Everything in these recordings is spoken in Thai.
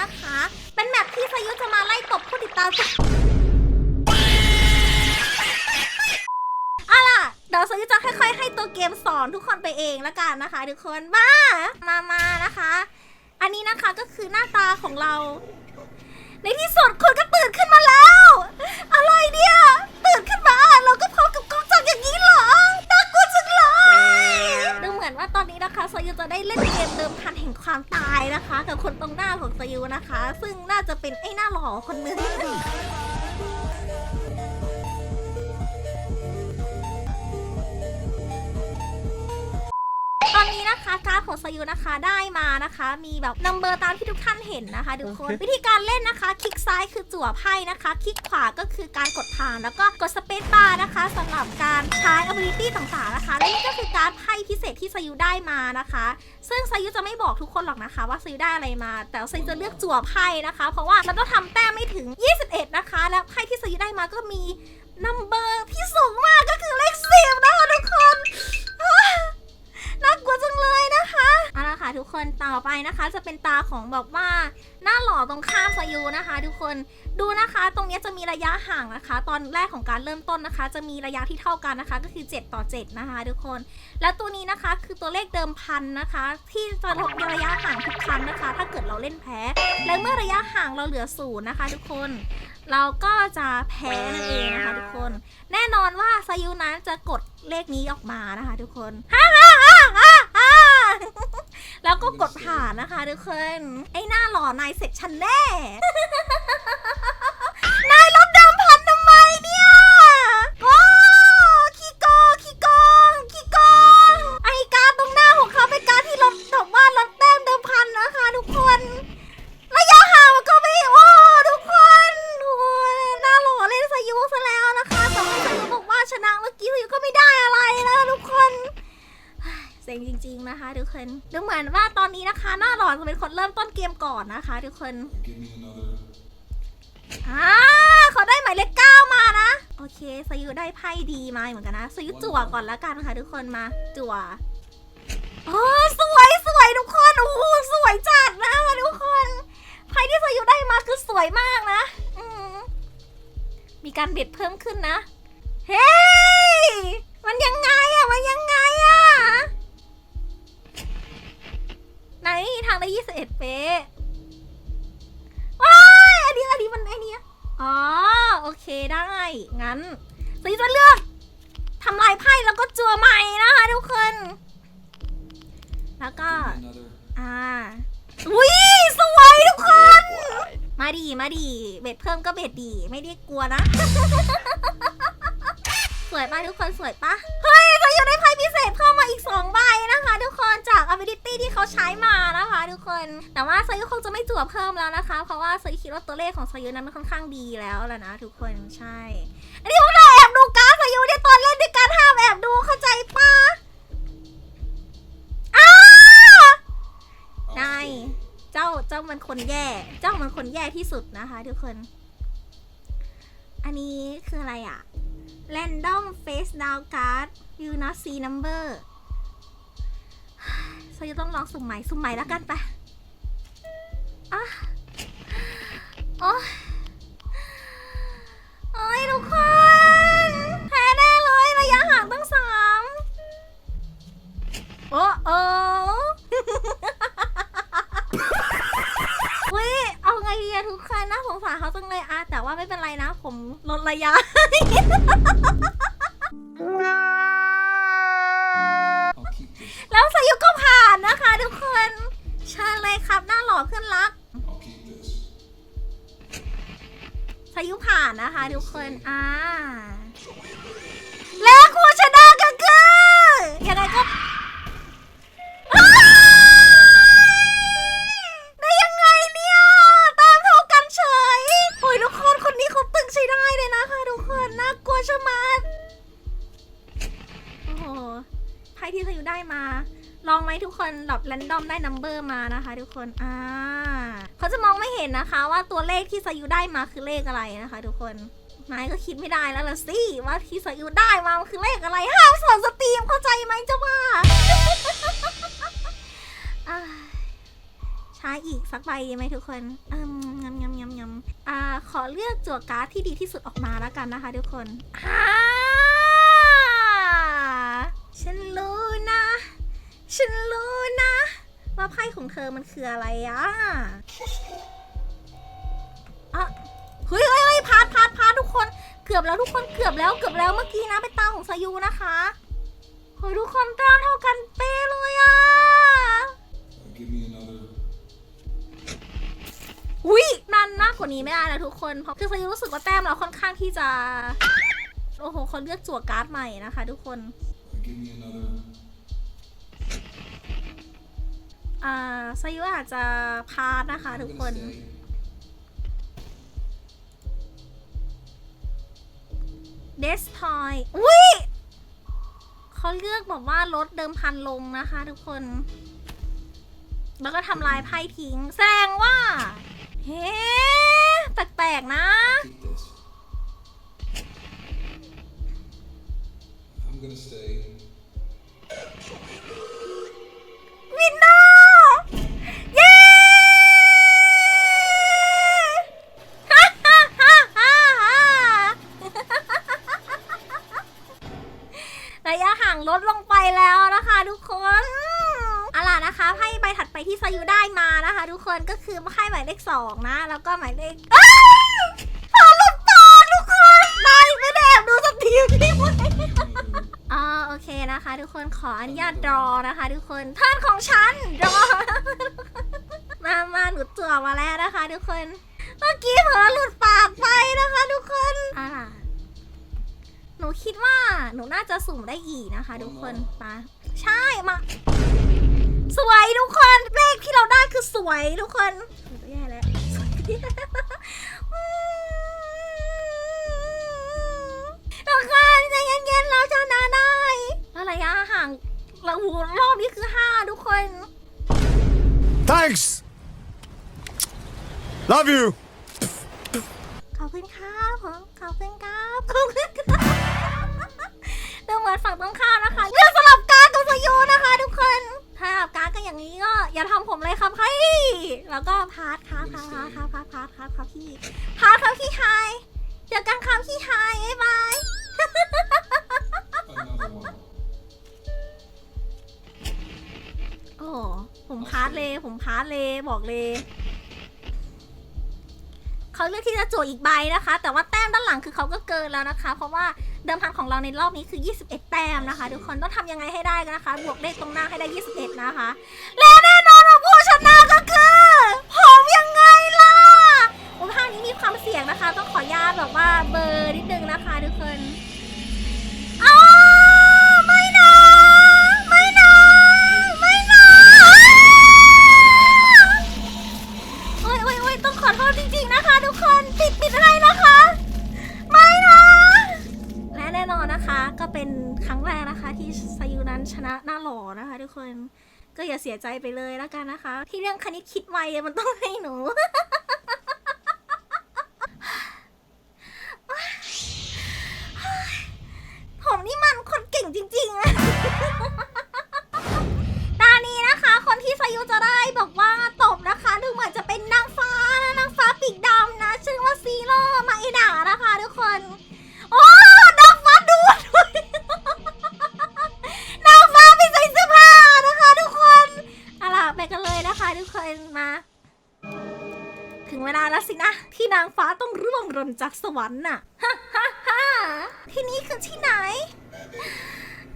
นะคะ เป็นแมปที่สายุจะมาไล่ตบผู้ติดตามเอาล่ะเดี๋ยวสายุจะค่อยๆ ให้ตัวเกมสอนทุกคนไปเองละกันนะคะ ทุกคนมามามานะคะ อันนี้นะคะก็คือหน้าตาของเรา ในที่สุดคุณก็ตื่นขึ้นมาแล้ว อะไรเนี่ย จะได้เล่นเกมเดิมพันแห่งความตายนะคะ กับคนตรงหน้าของสายูนะคะ ซึ่งน่าจะเป็นไอ้หน้าหล่อคนนึง นนี้นะคะการดของสายุนะคะได้มานะคะ มีแบบนัมเบอร์ตามที่ทุกท่านเห็นนะคะทุกคน วิธีการเล่นนะคะ คลิกซ้ายคือจั่วไพ่นะคะ คลิกขวาก็คือการกดผ่านแล้วก็กดสเปซบาร์นะคะสำหรับการใช้ ability ต่างๆนะคะและนี่ก็คือการดไพ่พิเศษที่สายุได้มานะคะ ซึ่งสายุจะไม่บอกทุกคนหรอกนะคะ ว่าสายุได้อะไรมา แต่สายุจะเลือกจั่วไพ่นะคะ เพราะว่ามันต้องทำแต้มไม่ถึง 21 นะคะ และไพ่ที่สายุได้มาก็มีนัมเบอร์ที่สูงมากก็คือเลขสิบนะคะทุกคน น่ากลัวจังเลยนะคะเอาละค่ะทุกคนต่อไปนะคะ จะเป็นตาของแบบว่าหน้าหล่อตรงข้ามสยูนะคะ ทุกคนดูนะคะ ตรงนี้จะมีระยะห่างนะคะ ตอนแรกของการเริ่มต้นนะคะ จะมีระยะที่เท่ากันนะคะ ก็คือ 7 ต่อ 7 นะคะ ทุกคน และตัวนี้นะคะคือตัวเลขเดิมพันนะคะ ที่จะลดระยะห่างทุกครั้งนะคะ ถ้าเกิดเราเล่นแพ้ และเมื่อระยะห่างเราเหลือศูนย์นะคะ ทุกคนเราก็จะแพ้นั่นเองนะคะทุกคน แน่นอนว่าสยูนั้นจะกด เลขนี้ออกมานะคะ ทุกคนฮ่าฮ่าฮ่าฮ่าฮ่าแล้วก็กดผ่านนะคะ ทุกคน ไอ้หน้าหล่อนายเสร็จฉันแน่ คนดูเหมือนว่าตอนนี้นะคะ หน้าหล่อจะเป็นคนเริ่มต้นเกมก่อนนะคะ ทุกคนอ่าเขาได้หมายเลขเก้ามานะ โอเคสยุได้ไพ่ดีมาเหมือนกันนะสยุจั่วก่อนล้วกันค่ะทุกคนมา จั่วโอ้สวยสวยทุกคนโอ้โหสวยจัดนะทุกคนไพ่ที่สยุได้มาคือสวยมากนะมมีการเบ็ดเพิ่มขึ้นนะ เฮ้ยมันยังไงอะมันยังไง ไหนทางได้ยี่สิบเอ็ดเป๊ะว้ายอันนี้อันนี้มันไอเนี้ยอ๋อโอเคได้ งั้นสีจะเลือกทำลายไพ่แล้วก็จัวใหม่นะคะทุกคน แล้วก็ Give me another. อ่าอุ้ยสวยทุกคน มาดีมาดี เบ็ดเพิ่มก็เบ็ดดี ไม่ได้กลัวนะ สวยปะทุกคนสวยปะเฮ้ ยยังได้ไพ่พิเศษเพิ่มมาอีก2ใบนะคะทุกคนจาก ability ที่เขาใช้มานะคะ ทุกคน แต่ว่าซายุคงจะไม่จั่วเพิ่มแล้วนะคะ เพราะว่าซายุคิดว่าตัวเลขของซายุนั้นมันค่อนข้างดีแล้วแหละนะ ทุกคนใช่อันนี้พวกเราแอบดูการ์ดซายุเนี่ยตอนเล่นด้วยการห้ามแอบดูเข้าใจปะอ้านายเจ้าเจ้ามันคนแย่ เจ้ามันคนแย่ที่สุดนะคะ ทุกคน อันนี้คืออะไรอะ random face down card you not see number เราจะต้องลองสุ่มใหม่ สุ่มใหม่แล้วกันไปอะโอ้ยโอ้ยทุกคน แพ้แน่เลยระยะห่างตั้งสามโอ้โอ้ เว้ย เอาไงดีอะทุกคนน่าสงสารเขาจังเลยอะแต่ว่าไม่เป็นไรนะ ผมลดระยะ I'll keep this. แล้วสายุก็ผ่านนะคะ ทุกคนเชิญเลยครับหน้าหล่อขึ้นรัก I'll keep this. สายุผ่านนะคะทุกคน อ่า และผู้ชนะก็คือยังไงก็ แรนดอมได้นัมเบอร์มานะคะ ทุกคนอ่าเขาจะมองไม่เห็นนะคะ ว่าตัวเลขที่สายุได้มาคือเลขอะไรนะคะ ทุกคนนายก็คิดไม่ได้แล้วล่ะสิว่าที่สายุได้มามันคือเลขอะไรห้ามสอนสตรีมเข้าใจไหมเจ้าว่าใช้อีกสักใบดีไหมทุกคนอืมงำงำงำงำอ่า ขอเลือกจั่วการ์ดที่ดีที่สุดออกมาแล้วกันนะคะ ทุกคนอ่าฉันรู้นะ ฉันรู้ นะ ว่าไพ่ของเธอมันคืออะไรอะอะเฮ้ยเฮ้ยเฮ้ยพาร์ทพาร์ทพาร์ททุกคน เกือบแล้วทุกคนเกือบแล้วเกือบแล้วเมื่อกี้นะเป็นตาของสายูนะคะเฮ้ยทุกคนแต้มเท่ากันเป๊ะเลยอะ Uh, give me another. อุ้ยนันมากกว่านี้ไม่ได้แล้วทุกคนเพราะคือสายูรู้สึกว่าแต้มเราค่อนข้างที่จะโอ้โหเขาเลือกจั่วการ์ดใหม่นะคะ ทุกคน อ่าสายุอาจจะพาร์ทนะคะทุกคน เดสทอยอุ้ยเขาเลือกแบบว่าลดเดิมพันลงนะคะทุกคน แล้วก็ทำลายไพ่ทิ้ง แสดงว่า เฮ้ แปลกๆนะ นะคะไพ่ใบถัดไปที่ซายุได้มานะคะ ทุกคนก็คือไพ่หมายเลขสองนะ แล้วก็หมายเลขอ้าหลุดตาทุกคนได้ไม่ได้แอบดูสตรีมที่ไหมอ่าโอเคนะคะ ทุกคนขออนุญาตรอนะคะ ทุกคนท่านของฉันรอมามาหนูจั่วมาแล้วนะคะ ทุกคน เมื่อกี้เผลอหลุดปากไปนะคะ ทุกคนอ่าหนูคิดว่าหนูน่าจะสุ่มได้อีกนะคะ ทุกคนมาใช่มา สวยทุกคนเลขที่เราได้คือสวยทุกคนแย่แล้วสวยแย่แล้วอืมทุกคนใจเย็นๆเราชนะได้แล้วระยะห่างเราโหรอบนี้คือห้าทุกคน Thanks. Love you. ขอบคุณครับผมขอบคุณครับขอบคุณครับเรื่องเหมือนฝั่งตรงข้ามนะคะเลือกสลับการดกับสยูนะคะทุกคน ถ้าสลับการดกันอย่างนี้ก็อย่าทำผมเลยครับพี่แล้วก็พาร์ทครับพาร์ทครับพาร์ทพาร์ทพาร์ทพาครับพี่พาร์ทครับพี่ไฮเจอกันครับพี่ไฮบ๊ายบายโอ้ผมพาร์ทเลยผมพาร์ทเลยบอกเลยเขาเลือกที่จะจวอีกใบนะคะ แต่ว่าแต้มด้านหลังคือเขาก็เกินแล้วนะคะ เพราะว่า เดิมพันของเราในรอบนี้คือ 21 แต้มนะคะ ทุกคนต้องทำยังไงให้ได้กันนะคะ บวกเลขตรงหน้าให้ได้ 21 นะคะ และแน่นอนว่าผู้ชนะก็คือผมยังไงล่ะโอ้ภาคนี้มีความเสี่ยงนะคะ ต้องขออนุญาตแบบว่าเบอร์นิดนึงนะคะ ทุกคน ที่ซายูนั้นชนะหน้าหล่อนะคะ ทุกคนก็อย่าเสียใจไปเลยแล้วกันนะคะ ที่เรื่องคณิตคิดไวมันต้องให้หนูางฟ้าต้องร่วงหล่นจากสวรรค์น่ะฮ่าฮ่าฮ่าที่นี่คือที่ไหน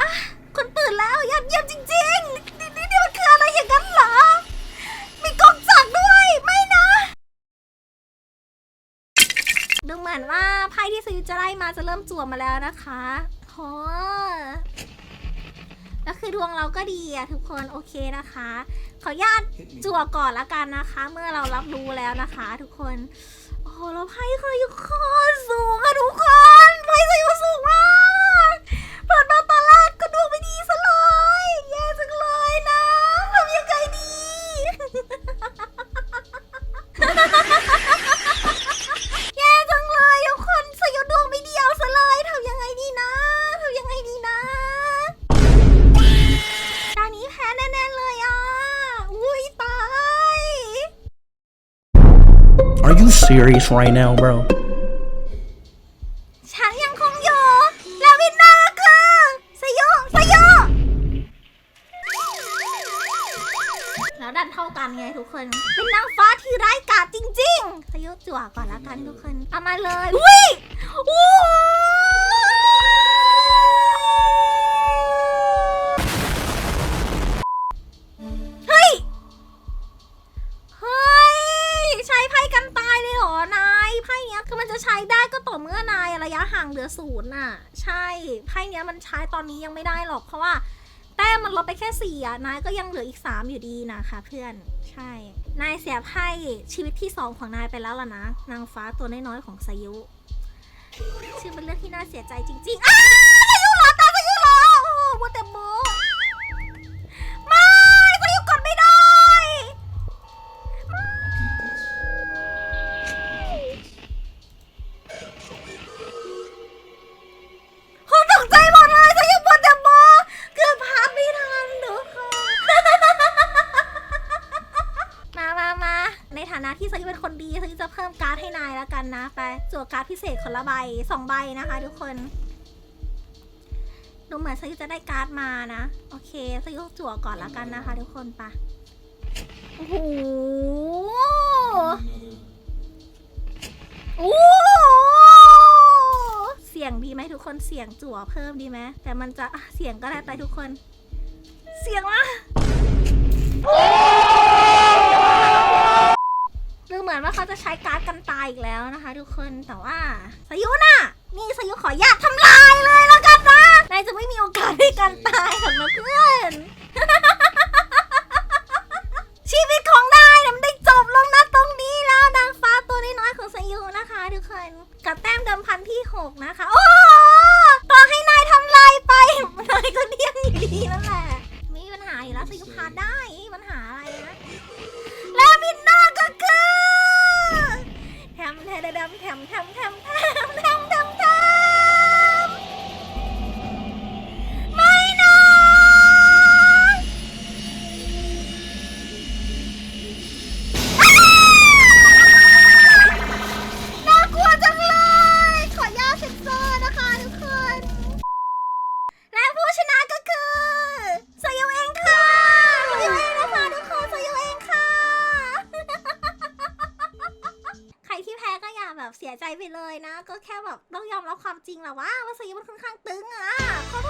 อะคนตื่นแล้วยอดเยี่ยมจริงๆนี่นี่นี่มันคืออะไรอย่างนั้นเหรอ มีกองจักรด้วย ไม่นะ ดูเหมือนว่าไพ่ที่ซื้อจะได้มาจะเริ่มจั่วมาแล้วนะคะโหแล้วคือดวงเราก็ดีอะทุกคนโอเคนะคะ ขออนุญาตจั่วก่อนละกันนะคะ เมื่อเรารับรู้แล้วนะคะ ทุกคน โอ้โหแล้วไพ่เคยอยู่คอนสูงอะทุกคนไพ่เคยออยู่สูงมากเปิดมา Serious right now, bro? ฉันยังคงอยู่ และวินเนอร์คือสยุสยุแล้วดันเท่ากันไงทุกคน เป็นนางฟ้าที่ร้ายกาจจริงๆ สยุจั่วก่อนละกันทุกคน เอามาเลย อุ้ยอู้ คือมันจะใช้ได้ก็ต่อเมื่อนายระยะห่างเหลือศูนย์น่ะ ใช่ไพ่เนี้ยมันใช้ตอนนี้ยังไม่ได้หรอกเพราะว่า แต้มมันลดไปแค่สี่อะนายก็ยังเหลืออีกสามอยู่ดีนะคะ เพื่อนใช่ นายเสียไพ่ชีวิตที่สองของนายไปแล้วล่ะนะนางฟ้าตัวน้อยๆของสายุ ชื่อเป็นเรื่องที่น่าเสียใจจริงๆ แล้วกันนะ ไปจั่วการ์ดพิเศษคนละใบสองใบนะคะ ทุกคน ดูเหมือนซันจะได้การ์ดมานะ โอเคซันจั่วก่อนแล้วกันนะคะ ทุกคนไปะโอ้โหโอ้เสียงดีไหมทุกคนเสียงจั่วเพิ่มดีไหมแต่มันจะเสียงก็ได้ไปทุกคน เสียงมา จะใช้การ์ดกันตายอีกแล้วนะคะ ทุกคนแต่ว่าสยุน่ะนี่สยุขออยากทำลายเลยแล้วกันนะนายจะไม่มีโอกาสได้การตายหรอกนะเพื่อนชีวิตของนายน่ะมันได้จบลงนะตรงนี้แล้วนางฟ้าตัวน้อยๆของสยุนะคะ ทุกคนกับแต้มเดิมพันที่6นะคะโอ้ ความจริงแหละว่าว่าสยมันค่อนข้างตึงอะขอโทษทีนะ